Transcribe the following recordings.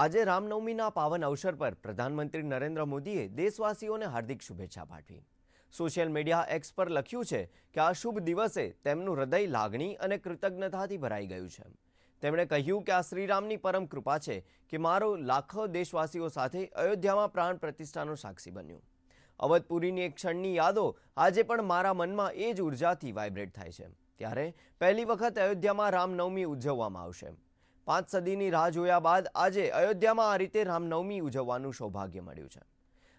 આજે રામનવમીના પાવન અવસર પર પ્રધાનમંત્રી નરેન્દ્ર મોદીએ દેશવાસીઓને હાર્દિક શુભેચ્છા પાઠવી. સોશિયલ મીડિયા એક્સ પર લખ્યું છે કે આ શુભ દિવસે તેમનું હૃદય લાગણી અને કૃતજ્ઞતાથી ભરાઈ ગયું છે. તેમણે કહ્યું કે આ શ્રીરામની પરમ કૃપા છે કે મારો લાખો દેશવાસીઓ સાથે અયોધ્યામાં પ્રાણ પ્રતિષ્ઠાનો સાક્ષી બન્યું. અવધપુરીની એક ક્ષણની યાદો આજે પણ મારા મનમાં એ જ ઉર્જાથી વાઇબ્રેટ થાય છે. ત્યારે પહેલી વખત અયોધ્યામાં રામનવમી ઉજવવામાં આવશે. પાંચ સદીની રાહ જોયા બાદ આજે અયોધ્યામાં આ રીતે રામનવમી ઉજવવાનું સૌભાગ્ય મળ્યું છે.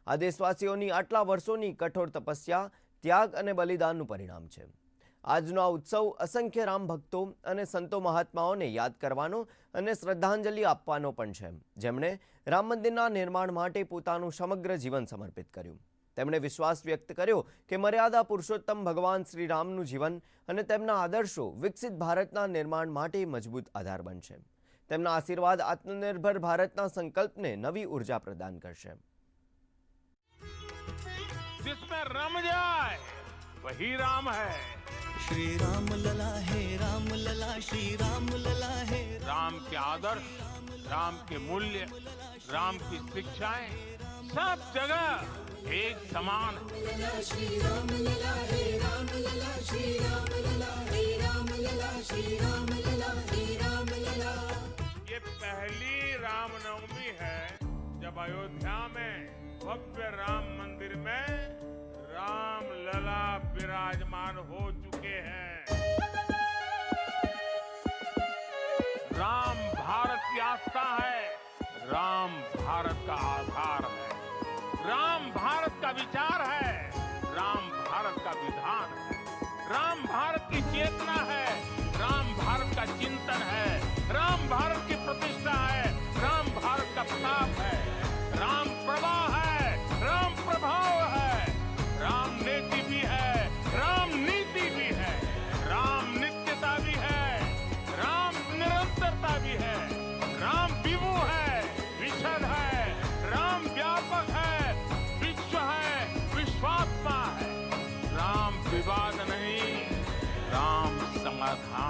આ દેશવાસીઓની આટલા વર્ષોની કઠોર તપસ્યા, ત્યાગ અને બલિદાનનું પરિણામ છે. આજનો આ ઉત્સવ અસંખ્ય રામ ભક્તો અને સંતો મહાત્માઓને યાદ કરવાનો અને શ્રદ્ધાંજલિ આપવાનો પણ છે. જેમણે રામ મંદિરના નિર્માણ માટે પોતાનું સમગ્ર જીવન સમર્પિત કર્યું. તેમણે વિશ્વાસ વ્યક્ત કર્યો કે મર્યાદા પુરુષોત્તમ ભગવાન શ્રી રામનું જીવન અને તેમના આદર્શો વિકસિત ભારતના નિર્માણ માટે મજબૂત આધાર બનશે. તેમના આશીર્વાદ આત્મનિર્ભર ભારતના સંકલ્પને નવી ઉર્જા પ્રદાન કરશે जिसमें रम जाए वही राम है श्री राम लला है राम लला श्री राम लला है राम के आदर्श राम के मूल्य राम की शिक्षाएं सब जगह एक समान है श्री राम लला हे राम लला श्री राम लला जब अयोध्या में भव्य राम मंदिर में राम लला विराजमान हो चुके हैं। राम भारत की आस्था है, राम भारत का आधार है। राम भारत का विचार विवाद नहीं राम समाधान है